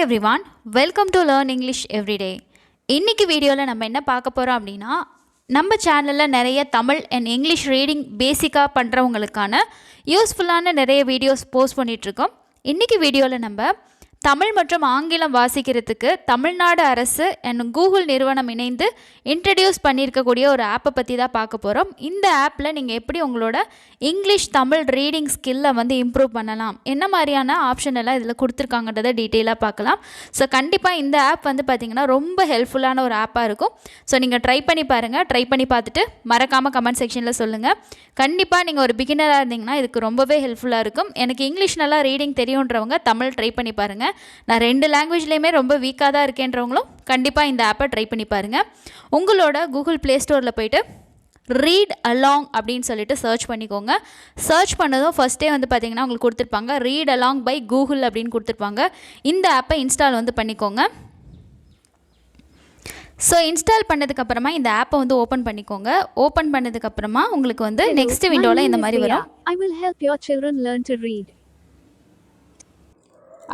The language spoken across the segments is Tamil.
Hi one welcome to learn English everyday இன்னைக்கு வீடியோவில் நம்ம என்ன பார்க்க போகிறோம் அப்படின்னா நம்ம சேனலில் நிறைய தமிழ் அண்ட் இங்கிலீஷ் ரீடிங் பேசிக்காக பண்ணுறவங்களுக்கான யூஸ்ஃபுல்லான நிறைய வீடியோஸ் போஸ்ட் பண்ணிகிட்ருக்கோம் இன்றைக்கி வீடியோவில் நம்ம தமிழ் மற்றும் ஆங்கிலம் வாசிக்கிறதுக்கு தமிழ்நாடு அரசு அண்ட் கூகுள் நிறுவனம் இணைந்து இன்ட்ரடியூஸ் பண்ணியிருக்கக்கூடிய ஒரு ஆப்பை பற்றி தான் பார்க்க போகிறோம் இந்த ஆப்பில் நீங்கள் எப்படி உங்களோட இங்கிலீஷ் தமிழ் ரீடிங் ஸ்கில்லை வந்து இம்ப்ரூவ் பண்ணலாம்? என்ன மாதிரியான ஆப்ஷன் எல்லாம் இதில் கொடுத்துருக்காங்கன்றதை டீட்டெயிலாக பார்க்கலாம். ஸோ கண்டிப்பாக இந்த ஆப் வந்து பார்த்திங்கன்னா ரொம்ப ஹெல்ப்ஃபுல்லான ஒரு ஆப்பாக இருக்கும். ஸோ நீங்கள் ட்ரை பண்ணி பாருங்கள் ட்ரை பண்ணி பார்த்துட்டு மறக்காமல் கமெண்ட் செக்ஷனில் சொல்லுங்கள் கண்டிப்பாக நீங்கள் ஒரு பிகினராக இருந்தீங்கன்னா இதுக்கு ரொம்பவே ஹெல்ப்ஃபுல்லாக இருக்கும். எனக்கு இங்கிலீஷ் நல்லா ரீடிங் தெரியுன்றவங்க தமிழ் ட்ரை பண்ணி பாருங்கள் நான் ரெண்டு லாங்குவேஜ்லேயுமே ரொம்ப வீக்காக தான் இருக்கேன்றவங்களும் கண்டிப்பாக இந்த ஆப்பை ட்ரை பண்ணி பாருங்கள் உங்களோட கூகுள் ப்ளே ஸ்டோரில் போயிட்டு ரீட் அலாங் அப்படின்னு சொல்லிட்டு சர்ச் பண்ணிக்கோங்க. சர்ச் பண்ணதும் ஃபஸ்ட்டே வந்து பார்த்தீங்கன்னா உங்களுக்கு கொடுத்துருப்பாங்க. ரீட் அலாங் பை கூகுள் அப்படின்னு கொடுத்துருப்பாங்க. இந்த ஆப்பை இன்ஸ்டால் வந்து பண்ணிக்கோங்க. ஸோ இன்ஸ்டால் பண்ணதுக்கப்புறமா இந்த ஆப்பை வந்து ஓப்பன் பண்ணிக்கோங்க. ஓப்பன் பண்ணதுக்கப்புறமா உங்களுக்கு வந்து நெக்ஸ்ட் விண்டோவில் இந்த மாதிரி. வரும். I will help your children learn to read.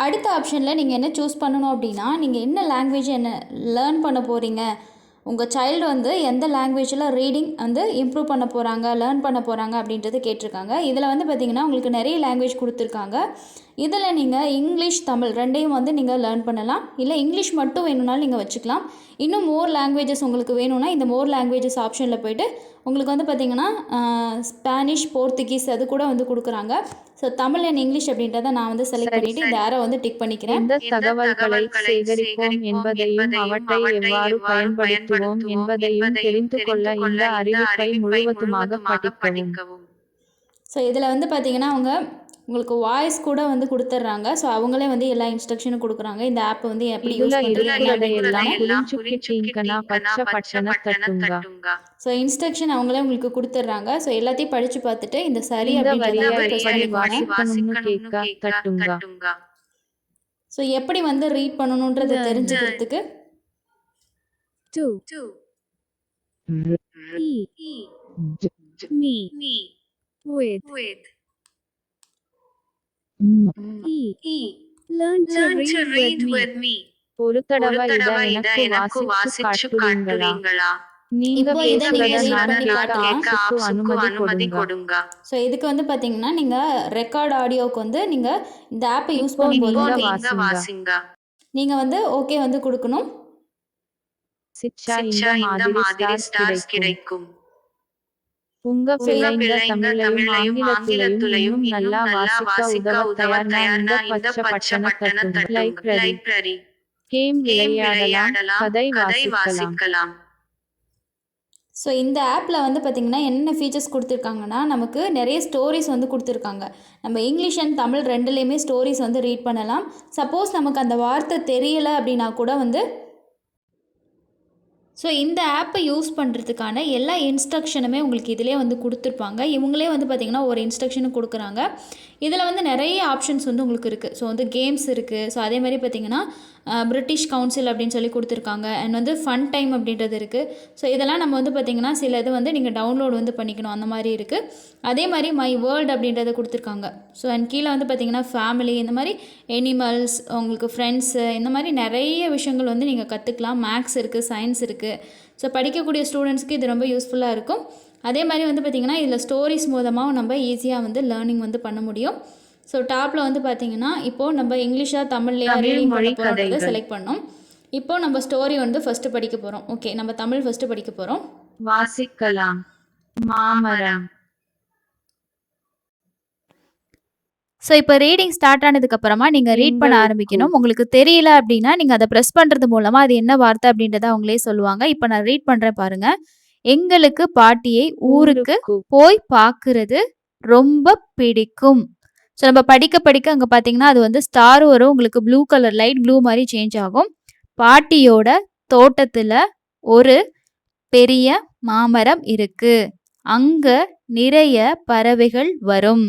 அடுத்த ஆப்ஷனில் நீங்கள் என்ன சூஸ் பண்ணணும் அப்படின்னா நீங்கள் என்ன லாங்குவேஜ் என்ன லேர்ன் பண்ண போகிறீங்க உங்கள் சைல்டு வந்து எந்த லாங்குவேஜில் ரீடிங் வந்து இம்ப்ரூவ் பண்ண போகிறாங்க லேர்ன் பண்ண போகிறாங்க அப்படின்றது கேட்டிருக்காங்க. இதில் வந்து பார்த்திங்கன்னா உங்களுக்கு நிறைய லாங்குவேஜ் கொடுத்துருக்காங்க. இதில் நீங்கள் இங்கிலீஷ் தமிழ் ரெண்டையும் வந்து நீங்கள் லேர்ன் பண்ணலாம். இல்லை இங்கிலீஷ் மட்டும் வேணும்னாலும் நீங்கள் வச்சுக்கலாம். இன்னும் மோர் லாங்குவேஜஸ் உங்களுக்கு வேணும்னா இந்த மோர் லாங்குவேஜஸ் ஆப்ஷனில் போய்ட்டு உங்களுக்கு வந்து பார்த்திங்கன்னா ஸ்பானிஷ் போர்த்துகீஸ் அது கூட வந்து கொடுக்குறாங்க. ஸோ தமிழ் அண்ட் இங்கிலீஷ் அப்படின்றத நான் வந்து செலக்ட் சரி, பண்ணிவிட்டு இந்த ஆரை வந்து டிக் பண்ணிக்கிறேன். எந்த தகவல்களை சேகரிப்போம் என்பதையும் அவற்றை எவ்வாறு பயன்படுத்துவோம் என்பதையும் தெரிந்து கொள்ள இந்த அறிவிப்பை முழுவதுமாக படிக்கவும். ஸோ இதில் வந்து பார்த்தீங்கன்னா அவங்க உங்களுக்கு வாய்ஸ் கூட வந்து கொடுத்துட்றாங்க ஸோ அவங்களே வந்து எல்லா இன்ஸ்ட்ரக்ஷனும் கொடுக்குறாங்க இந்த ஆப் வந்து எப்படி யூஸ் தட்டுங்க ஸோ இன்ஸ்ட்ரக்ஷன் அவங்களே உங்களுக்கு கொடுத்துட்றாங்க ஸோ எல்லாத்தையும் படித்து பார்த்துட்டு இந்த சரி தட்டுங்க ஸோ எப்படி வந்து ரீட் பண்ணணுன்றதை தெரிஞ்சுக்கிறதுக்கு Two. E. Me. With. With me. ஒரு தடவை இத எனக்கு வாசிச்சு காட்டுவீங்களா? நீங்க நீங்க அனுமதி கொடுங்க. ஸோ இதுக்கு வந்து பார்த்தீங்கன்னா நீங்கள் ரெக்கார்ட் ஆடியோவுக்கு வந்து நீங்கள் இந்த ஆப்பை யூஸ் பண்ணும்போது நீங்க வாசிங்க. நீங்கள் வந்து ஓகே வந்து கொடுக்கணும். சிச்சா இந்த மாதிரி ஸ்டார்ஸ் கிடைக்கும். உங்க பிள்ளைங்க தமிழையும் ஆங்கிலத்திலையும் நல்லா வாசிக்க உதவ தயார்னா இந்த பச்சை பட்டனை தட்டுங்க. லைப்ரரி கேம் விளையாடலாம் கதை வாசிக்கலாம். ஸோ இந்த ஆப்பில் வந்து பார்த்திங்கன்னா என்ன ஃபீச்சர்ஸ் கொடுத்துருக்காங்கன்னா நமக்கு நிறைய ஸ்டோரிஸ் வந்து கொடுத்துருக்காங்க. நம்ம இங்கிலீஷ் அண்ட் தமிழ் ரெண்டுலேயுமே ஸ்டோரிஸ் வந்து ரீட் பண்ணலாம். சப்போஸ் நமக்கு அந்த வார்த்தை தெரியலை அப்படின்னா கூட வந்து ஸோ இந்த ஆப்பை யூஸ் பண்ணுறதுக்கான எல்லா இன்ஸ்ட்ரக்ஷனுமே உங்களுக்கு இதிலே வந்து கொடுத்துருப்பாங்க. இவங்களே வந்து பார்த்திங்கன்னா ஒரு இன்ஸ்ட்ரக்ஷனும் கொடுக்குறாங்க. இதில் வந்து நிறைய ஆப்ஷன்ஸ் வந்து உங்களுக்கு இருக்குது ஸோ வந்து கேம்ஸ் இருக்குது ஸோ அதே மாதிரி பார்த்திங்கன்னா பிரிட்டிஷ் கவுன்சில் அப்படின்னு சொல்லி கொடுத்துருக்காங்க. அண்ட் வந்து ஃபன் டைம் அப்படின்றது இருக்குது ஸோ இதெல்லாம் நம்ம வந்து பார்த்திங்கன்னா சில இது வந்து நீங்கள் டவுன்லோட் வந்து பண்ணிக்கணும். அந்த மாதிரி இருக்குது அதே மாதிரி மை வேர்ல்டு அப்படின்றத கொடுத்துருக்காங்க. ஸோ அண்ட் கீழே வந்து பார்த்திங்கன்னா ஃபேமிலி இந்த மாதிரி எனிமல்ஸ் உங்களுக்கு ஃப்ரெண்ட்ஸு இந்த மாதிரி நிறைய விஷயங்கள் வந்து நீங்கள் கற்றுக்கலாம் மேக்ஸ் இருக்குது சயின்ஸ் இருக்குது ஸோ படிக்கக்கூடிய ஸ்டூடெண்ட்ஸ்க்கு இது ரொம்ப யூஸ்ஃபுல்லாக இருக்கும். அதே மாதிரி வந்து பார்த்திங்கன்னா இதில் ஸ்டோரிஸ் மூலமாக நம்ம ஈஸியாக வந்து லேர்னிங் வந்து பண்ண முடியும். ஸோ டாப்பில் வந்து பார்த்திங்கன்னா இப்போது நம்ம இங்கிலீஷாக தமிழ்லையா தமிழ் ரீடிங் பண்ண கதைகள். செலக்ட் பண்ணோம். இப்போ நம்ம ஸ்டோரி வந்து ஃபஸ்ட்டு படிக்க போகிறோம் ஓகே நம்ம தமிழ் ஃபஸ்ட்டு படிக்க போகிறோம் வாசிக்கலாம். மாமரம். ஸோ இப்போ ரீடிங் ஸ்டார்ட் ஆனதுக்கப்புறமா நீங்கள் ரீட் பண்ண. ஆரம்பிக்கணும். உங்களுக்கு தெரியல அப்படின்னா நீங்கள் அதை ப்ரெஸ் பண்ணுறது மூலமாக அது என்ன வார்த்தை அப்படின்றத அவங்களே சொல்லுவாங்க. இப்போ நான் ரீட் பண்ணுறேன் பாருங்க. எங்களுக்கு பாட்டியை ஊருக்கு போய் பார்க்குறது ரொம்ப பிடிக்கும். ஸோ நம்ம படிக்க படிக்க அங்கே பார்த்தீங்கன்னா அது வந்து ஸ்டார் வரும். உங்களுக்கு ப்ளூ கலர் லைட் ப்ளூ மாதிரி சேஞ்ச் ஆகும். பாட்டியோட தோட்டத்தில் ஒரு பெரிய மாமரம் இருக்கு. அங்க நிறைய பறவைகள் வரும்.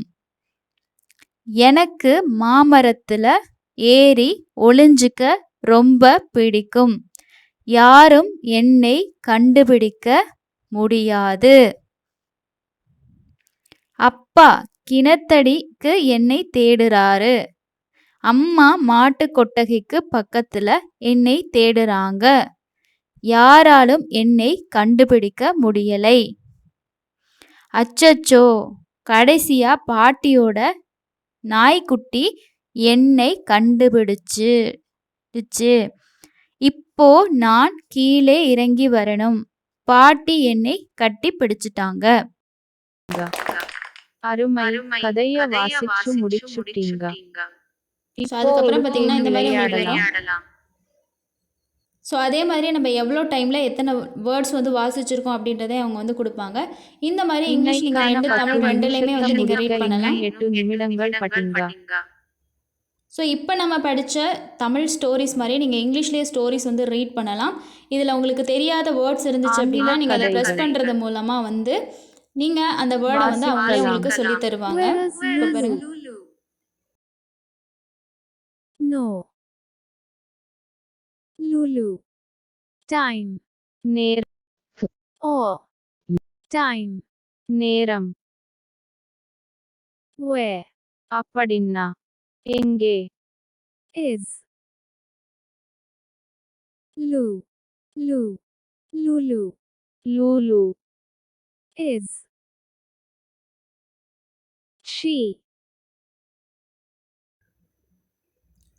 எனக்கு மாமரத்துல ஏறி ஒளிஞ்சிக்க ரொம்ப பிடிக்கும். யாரும் என்னை கண்டுபிடிக்க முடியாது. அப்பா கிணத்தடிக்கு என்னை தேடுறாரு. அம்மா மாட்டு கொட்டகைக்கு பக்கத்துல என்னை தேடுறாங்க. யாராலும் என்னை கண்டுபிடிக்க முடியலை. அச்சச்சோ கடைசியா பாட்டியோட நாய்க்குட்டி என்னை கண்டுபிடிச்சு இப்போ நான் கீழே இறங்கி வரணும். பாட்டி என்னை கட்டி பிடிச்சிட்டாங்க. அருமை. கதைய வாசிச்சு முடிச்சுட்டீங்க. அதுக்கப்புறம் ஒரு பார்த்தீங்கன்னா இந்த மாதிரி விளையாடலாம் ஸோ அதே மாதிரி நம்ம எவ்வளோ டைமில் எத்தனை வேர்ட்ஸ் வந்து வாசிச்சிருக்கோம் அப்படின்றதே அவங்க வந்து கொடுப்பாங்க. இந்த மாதிரி இங்கிலீஷ் நீங்கள் ரெண்டு தமிழ் ரெண்டுலேயுமே வந்து நீங்கள் ரீட் பண்ணலாம். எட்டு நிமிடங்கள் பட்டீங்க. ஸோ இப்போ நம்ம படித்த தமிழ் ஸ்டோரிஸ் மாதிரி நீங்கள் இங்கிலீஷ்லேயே ஸ்டோரிஸ் வந்து ரீட் பண்ணலாம். இதில் உங்களுக்கு தெரியாத வேர்ட்ஸ் இருந்துச்சு அப்படின்னா நீங்கள் அதை ப்ரெஸ். பண்ணுறது மூலமாக வந்து நீங்கள் அந்த வேர்டை வந்து அவங்களே உங்களுக்கு சொல்லி தருவாங்க. இப்போ பாருங்க. No. Lulu. Time. நேர் ஓ டைம் நேரம் where? அப்படின்னா எங்கே is. Lu. Lu. Lulu. Lulu. Is. She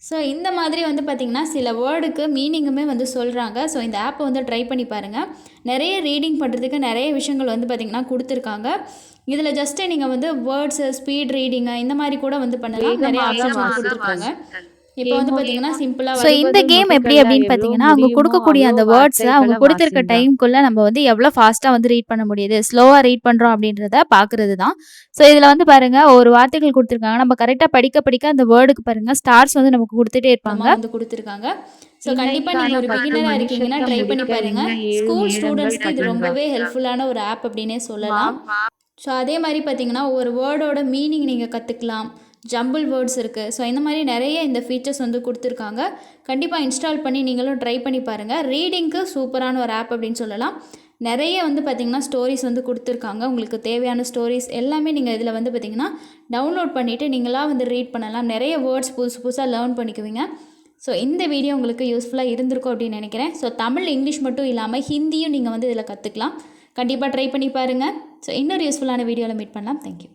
so இந்த மாதிரி வந்து பார்த்திங்கன்னா சில வேர்டுக்கு மீனிங்குமே வந்து சொல்கிறாங்க ஸோ இந்த ஆப்பை வந்து ட்ரை பண்ணி பாருங்கள் நிறைய ரீடிங் பண்ணுறதுக்கு நிறைய விஷயங்கள் வந்து பார்த்திங்கன்னா கொடுத்துருக்காங்க. இதில் ஜஸ்ட்டு நீங்கள் வந்து வேர்ட்ஸு ஸ்பீட் ரீடிங்கு இந்த மாதிரி கூட வந்து பண்ணலாம். நிறைய ஆப்ஷன்ஸ். கொடுத்துருக்காங்க. இப்போ வந்து பார்த்தீங்கன்னா சிம்பிளாக ஸோ இந்த கேம் எப்படி அப்படின்னு பார்த்தீங்கன்னா அவங்க கொடுக்கக்கூடிய அந்த வேர்ட்ஸை அவங்க கொடுத்துருக்க டைம்குள்ளே நம்ம வந்து எவ்வளோ ஃபாஸ்ட்டாக வந்து ரீட் பண்ண முடியுது? ஸ்லோவாக ரீட் பண்ணுறோம் அப்படின்றத பார்க்குறது தான். ஸோ இதில் வந்து பாருங்க ஒரு வார்த்தைகள் கொடுத்துருக்காங்க. நம்ம கரெக்டாக படிக்க படிக்க அந்த வேர்டுக்கு பாருங்க ஸ்டார்ஸ் வந்து நமக்கு கொடுத்துட்டே இருப்பாங்க. வந்து கொடுத்துருக்காங்க. ஸோ கண்டிப்பாக நீங்கள் ஒரு பிகினராக இருக்கீங்கன்னா ட்ரை பண்ணி பாருங்க. ஸ்கூல் ஸ்டூடெண்ட்ஸ்க்கு இது ரொம்பவே ஹெல்ப்ஃபுல்லான ஒரு ஆப் அப்படின்னே சொல்லலாம். ஸோ அதே மாதிரி பார்த்தீங்கன்னா ஒரு வேர்டோட மீனிங் நீங்கள் கற்றுக்கலாம் ஜம்பிள் வேர்ட்ஸ் இருக்குது ஸோ இந்த மாதிரி நிறைய இந்த ஃபீச்சர்ஸ் வந்து கொடுத்துருக்காங்க. கண்டிப்பாக இன்ஸ்டால் பண்ணி நீங்களும் ட்ரை பண்ணி பாருங்கள் ரீடிங்க்கு சூப்பரான ஒரு ஆப் அப்படின்னு சொல்லலாம். நிறைய வந்து பார்த்திங்கன்னா ஸ்டோரிஸ் வந்து கொடுத்துருக்காங்க. உங்களுக்கு தேவையான ஸ்டோரிஸ் எல்லாமே நீங்கள் இதில் வந்து பார்த்திங்கன்னா டவுன்லோட் பண்ணிவிட்டு நீங்களாக வந்து ரீட் பண்ணலாம். நிறைய வேர்ட்ஸ் புதுசு புதுசாக லேர்ன் பண்ணிக்குவீங்க. ஸோ இந்த வீடியோ உங்களுக்கு யூஸ்ஃபுல்லாக இருந்திருக்கும் அப்படின்னு நினைக்கிறேன். ஸோ தமிழ் இங்கிலீஷ் மட்டும் இல்லாமல் ஹிந்தியும் நீங்கள் வந்து இதில் கற்றுக்கலாம் கண்டிப்பாக ட்ரை பண்ணி பாருங்கள் ஸோ இன்னொரு யூஸ்ஃபுல்லான வீடியோவில் மீட் பண்ணலாம். தேங்க்யூ